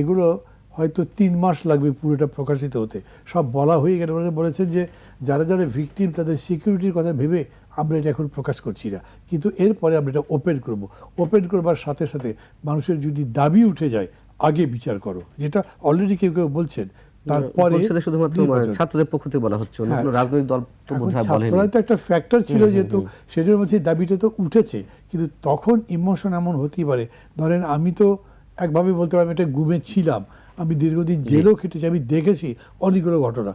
এগুলো হয়তো তিন মাস লাগবে পুরোটা প্রকাশিত হতে। সব বলা হয়ে গেলে বলেছেন যে যারা যারা ভিকটিম তাদের সিকিউরিটির কথা ভেবে আমরা এটা এখন প্রকাশ করছি না। কিন্তু এরপরে আমরা এটা ওপেন করব। ওপেন করবার সাথে সাথে মানুষের যদি দাবি উঠে যায় আগে বিচার করো। যেটা অলরেডি কেউ কেউ বলছেন। তারপরে শুধুমাত্র ছাত্রদের পক্ষ থেকে বলা হচ্ছে হ্যাঁ। রাজনৈতিক দল তো বোধহয় ছাত্ররা তো একটা ফ্যাক্টর ছিল যেহেতু সেটার মধ্যে দাবিটা তো উঠেছে। কিন্তু তখন ইমোশন এমন হতেই পারে। ধরেন আমি তো একভাবে বলতে পারি আমি একটা গুমে ছিলাম। আমি দীর্ঘদিন জেলও খেটেছি আমি দেখেছি অনেকগুলো ঘটনা।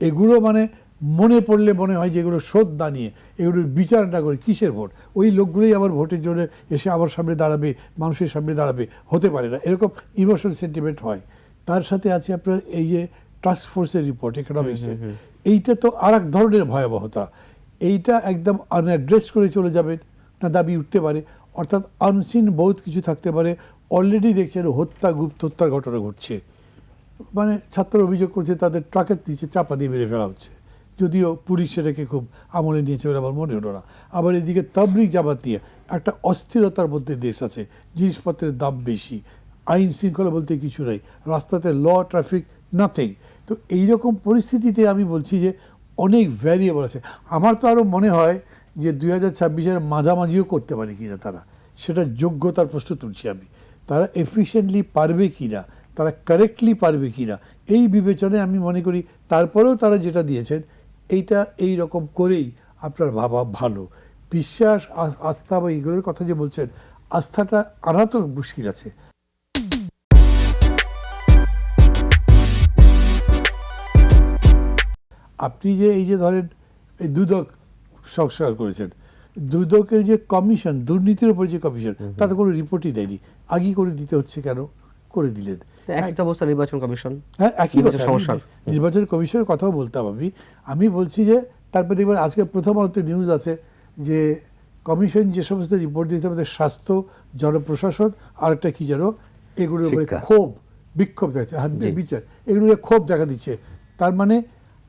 এগুলো মানে মনে পড়লে মনে হয় যে এগুলো শোধ না নিয়ে এগুলোর বিচার না করে কিসের ভোট? ওই লোকগুলোই আবার ভোটের জন্য এসে আমার সামনে দাঁড়াবে মানুষের সামনে দাঁড়াবে হতে পারে না। এরকম ইমোশন সেন্টিমেন্ট হয়। তার সাথে আছে আপনার এই যে টাস্ক ফোর্সের রিপোর্ট ইকোনমিক্সের এইটা তো আর এক ধরনের ভয়াবহতা। এইটা একদম আনঅ্যাড্রেস করে চলে যাবেন না দাবি উঠতে পারে। অর্থাৎ আনসিন বহুত কিছু থাকতে পারে। অলরেডি দেখছেন হত্যা, গুপ্ত হত্যার ঘটনা ঘটছে। মানে ছাত্র অভিযোগ করছে, তাদের ট্রাকের নিচে চাপা দিয়ে মেরে ফেলা হচ্ছে। যদিও পুলিশ সেটাকে খুব আমলে নিয়েছে বলে আমার মনে হলো না। আবার এদিকে তাবলিক জামাত দিয়ে একটা অস্থিরতার মধ্যে দেশ আছে, জিনিসপত্রের দাম বেশি, আইন শৃঙ্খলা বলতে কিছু নাই, রাস্তাতে ল, ট্রাফিক নাথিং তো এইরকম পরিস্থিতিতে আমি বলছি যে অনেক ভ্যারিয়েবল আছে। আমার তো আরও মনে হয় যে দুই হাজার ছাব্বিশের মাঝামাঝিও করতে পারে কিনা তারা। সেটা যোগ্যতার প্রশ্ন তুলছি আমি। তারা এফিশিয়েন্টলি পারবে কিনা, তারা কারেক্টলি পারবে কিনা, এই বিবেচনায় আমি মনে করি তারপরেও তারা যেটা দিয়েছেন, এইটা এই রকম করেই আপনার ভাবা ভালো। বিশ্বাস আস্থা বা এগুলোর কথা যে বলছেন, আস্থাটা আনা তো মুশকিল আছে। আপনি যে এই যে ধরেন, এই দুদক সংস্কার করেছেন দুদকের যে কমিশন দুর্নীতির উপর যে কমিশন তাতে কোনো রিপোর্টই দেয়নি। আগেই করে দিতে হচ্ছে কেন? করে দিলেন। একটা অবস্থা নির্বাচন কমিশন। হ্যাঁ একই নির্বাচন কথা। সমস্যা। নির্বাচন কমিশনের কথাও বলতাম আমি। আমি বলছি যে তারপর দেখবেন আজকে প্রথম আলোতে নিউজ আছে যে কমিশন যে সমস্ত রিপোর্ট দিয়েছে আমাদের স্বাস্থ্য জনপ্রশাসন আর একটা কি যেন এগুলোর উপরে ক্ষোভ বিক্ষোভ দেখাচ্ছে হ্যাঁ। বিচার। এগুলো ক্ষোভ দেখা দিচ্ছে। তার মানে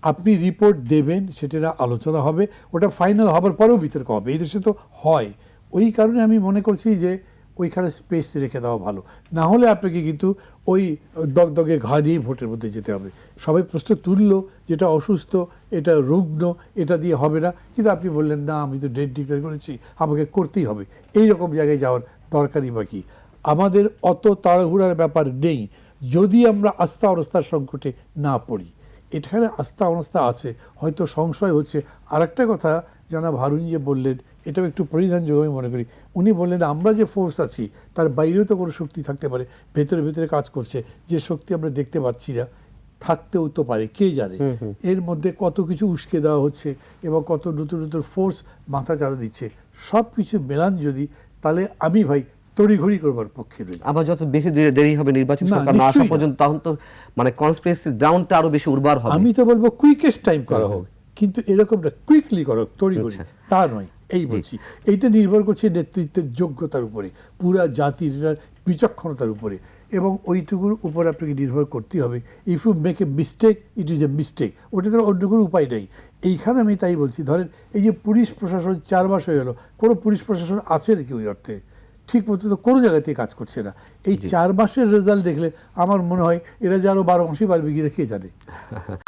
আপনি রিপোর্ট দেবেন সেটা আলোচনা হবে, ওটা ফাইনাল হবার পরেও বিতর্ক হবে। এই দেশে তো হয়। ওই কারণে আমি মনে করছি যে, ওইখানে স্পেস রেখে দেওয়া ভালো। না হলে আপনাকে কিন্তু ওই দগদগে ঘা দিয়ে ভোটের মধ্যে যেতে হবে। সবাই প্রশ্ন তুললো, যেটা অসুস্থ, এটা রুগ্ন, এটা দিয়ে হবে না। কিন্তু আপনি বললেন, না, আমি তো ডেট ডিক্লেয়ার করেছি, আমাকে করতেই হবে। এই রকম জায়গায় যাওয়ার দরকারই বাকি আমাদের অত তাড়াহুড়ার ব্যাপার নেই। যদি আমরা আস্থা অবস্থার সংকটে না পড়ি এখানে আস্থা অবস্থা আছে। হয়তো সংশয় হচ্ছে। আর একটা কথা জানাব হারুন যে বললেন এটাও একটু পরিধানযোগ্য আমি মনে করি। উনি বললেন আমরা যে ফোর্স আছি তার বাইরেও তো কোনো শক্তি থাকতে পারে। ভেতরে ভেতরে কাজ করছে। যে শক্তি আমরা দেখতে পাচ্ছি না থাকতেও তো পারে। কে জানে? এর মধ্যে কত কিছু উস্কে দেওয়া হচ্ছে এবং কত নতুন নতুন ফোর্স মাথা চাড়া দিচ্ছে। সব কিছু মেলান যদি তাহলে আমি ভাই তড়িঘড়ি করবার পক্ষে রই আবার যত বেশি দেরি- হবে নির্বাচন সরকার না আসা পর্যন্ত তখন তো মানে কনস্পিরেসি গ্রাউন্ডটা আরও বেশি উর্বর হবে। আমি তো বলব কুইকেস্ট টাইম করা হোক কিন্তু এরকম না কুইকলি করো তড়িঘড়ি। আচ্ছা। তা নয় এই বলছি। এইটা নির্ভর করছে নেতৃত্বের যোগ্যতার উপরে পুরা জাতির বিচক্ষণতার উপরে। এবং ওইটুকুর উপর আপনাকে নির্ভর করতে হবে। If you make a mistake it is a mistake ওটা তো অন্য কোনো উপায় নেই। এইখানে আমি তাই বলছি ধরেন এই যে পুলিশ প্রশাসন চার মাস হয়ে গেলো কোনো পুলিশ প্রশাসন আছে নাকি ওই অর্থে? ঠিক মতো তো কোনো জায়গাতেই কাজ করছে না। এই চার মাসের রেজাল্ট দেখলে আমার মনে হয় এরা যে আরও বারো মাসে পারবে কিনা কে জানে?